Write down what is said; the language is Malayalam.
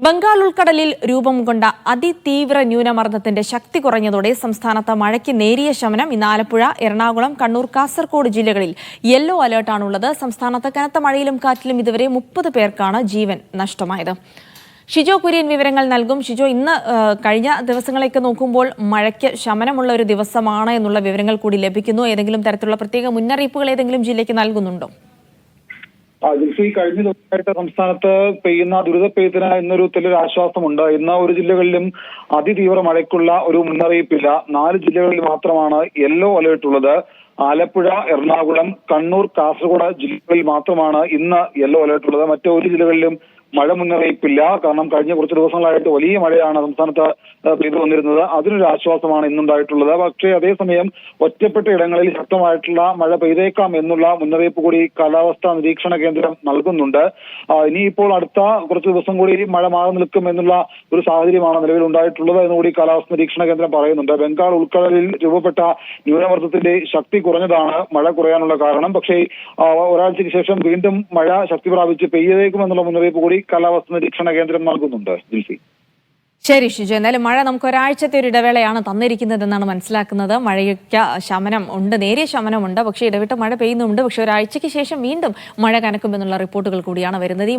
ബംഗാൾ ഉൾക്കടലിൽ രൂപം കൊണ്ട അതിതീവ്ര ന്യൂനമർദ്ദത്തിന്റെ ശക്തി കുറഞ്ഞതോടെ സംസ്ഥാനത്ത് മഴയ്ക്ക് നേരിയ ശമനം. ഇന്ന് ആലപ്പുഴ എറണാകുളം കണ്ണൂർ കാസർകോട് ജില്ലകളിൽ യെല്ലോ അലേർട്ടാണുള്ളത് സംസ്ഥാനത്ത് കനത്ത മഴയിലും കാറ്റിലും ഇതുവരെ മുപ്പത് പേർക്കാണ് ജീവൻ നഷ്ടമായത്. ഷിജോ കുര്യൻ വിവരങ്ങൾ നൽകും. ഷിജോ ഇന്ന് കഴിഞ്ഞ ദിവസങ്ങളൊക്കെ നോക്കുമ്പോൾ മഴയ്ക്ക് ശമനമുള്ള ഒരു ദിവസമാണ് എന്നുള്ള വിവരങ്ങൾ കൂടി ലഭിക്കുന്നു. ഏതെങ്കിലും തരത്തിലുള്ള പ്രത്യേക മുന്നറിയിപ്പുകൾ ഏതെങ്കിലും ജില്ലയ്ക്ക് നൽകുന്നുണ്ടോ? ആ, ജിൽസി കഴിഞ്ഞ ദിവസമായിട്ട് സംസ്ഥാനത്ത് പെയ്യുന്ന ദുരിതപ്പെയ്ത്തിന് ഇന്നൊരു തെല്ലൊരു ആശ്വാസമുണ്ട്. ഇന്ന് ഒരു ജില്ലകളിലും അതിതീവ്ര മഴയ്ക്കുള്ള ഒരു മുന്നറിയിപ്പില്ല. നാല് ജില്ലകളിൽ മാത്രമാണ് യെല്ലോ അലേർട്ട് ഉള്ളത്. ആലപ്പുഴ എറണാകുളം കണ്ണൂർ കാസർഗോഡ് ജില്ലകളിൽ മാത്രമാണ് ഇന്ന് യെല്ലോ അലേർട്ട് ഉള്ളത്. മറ്റു ഒരു ജില്ലകളിലും മഴ മുന്നറിയിപ്പില്ല. കാരണം കഴിഞ്ഞ കുറച്ച് ദിവസങ്ങളായിട്ട് വലിയ മഴയാണ് സംസ്ഥാനത്ത് പെയ്തു വന്നിരുന്നത്. അതിനൊരു ആശ്വാസമാണ് ഇന്നുണ്ടായിട്ടുള്ളത്. പക്ഷേ അതേസമയം ഒറ്റപ്പെട്ട ഇടങ്ങളിൽ ശക്തമായിട്ടുള്ള മഴ പെയ്തേക്കാം എന്നുള്ള മുന്നറിയിപ്പ് കൂടി കാലാവസ്ഥാ നിരീക്ഷണ കേന്ദ്രം നൽകുന്നുണ്ട്. ഇനിയിപ്പോൾ അടുത്ത കുറച്ച് ദിവസം കൂടി മഴ മാറി നിൽക്കും എന്നുള്ള ഒരു സാഹചര്യമാണ് നിലവിൽ ഉണ്ടായിട്ടുള്ളത് എന്നുകൂടി കാലാവസ്ഥാ നിരീക്ഷണ കേന്ദ്രം പറയുന്നുണ്ട്. ബംഗാൾ ഉൾക്കടലിൽ രൂപപ്പെട്ട ന്യൂനമർദ്ദത്തിന്റെ ശക്തി കുറഞ്ഞതാണ് മഴ കുറയാനുള്ള കാരണം. പക്ഷേ ഒരാഴ്ചയ്ക്ക് ശേഷം വീണ്ടും മഴ ശക്തി പ്രാപിച്ച് പെയ്തേക്കുമെന്നുള്ള മുന്നറിയിപ്പ് കൂടി കാലാവസ്ഥാ നിരീക്ഷണ കേന്ദ്രം നൽകുന്നുണ്ട് ജിൽസി ശരി ഷിജു. എന്നാലും മഴ നമുക്ക് ഒരാഴ്ചത്തെ ഒരു ഇടവേളയാണ് തന്നിരിക്കുന്നതെന്നാണ് മനസ്സിലാക്കുന്നത്. മഴയ്ക്ക് ശമനം ഉണ്ട് നേരിയ ശമനമുണ്ട്. പക്ഷേ ഇടവിട്ട് മഴ പെയ്യുന്നുണ്ട് പക്ഷേ ഒരാഴ്ചയ്ക്ക് ശേഷം വീണ്ടും മഴ കനക്കുമെന്നുള്ള റിപ്പോർട്ടുകൾ കൂടിയാണ് വരുന്നത്. ഈ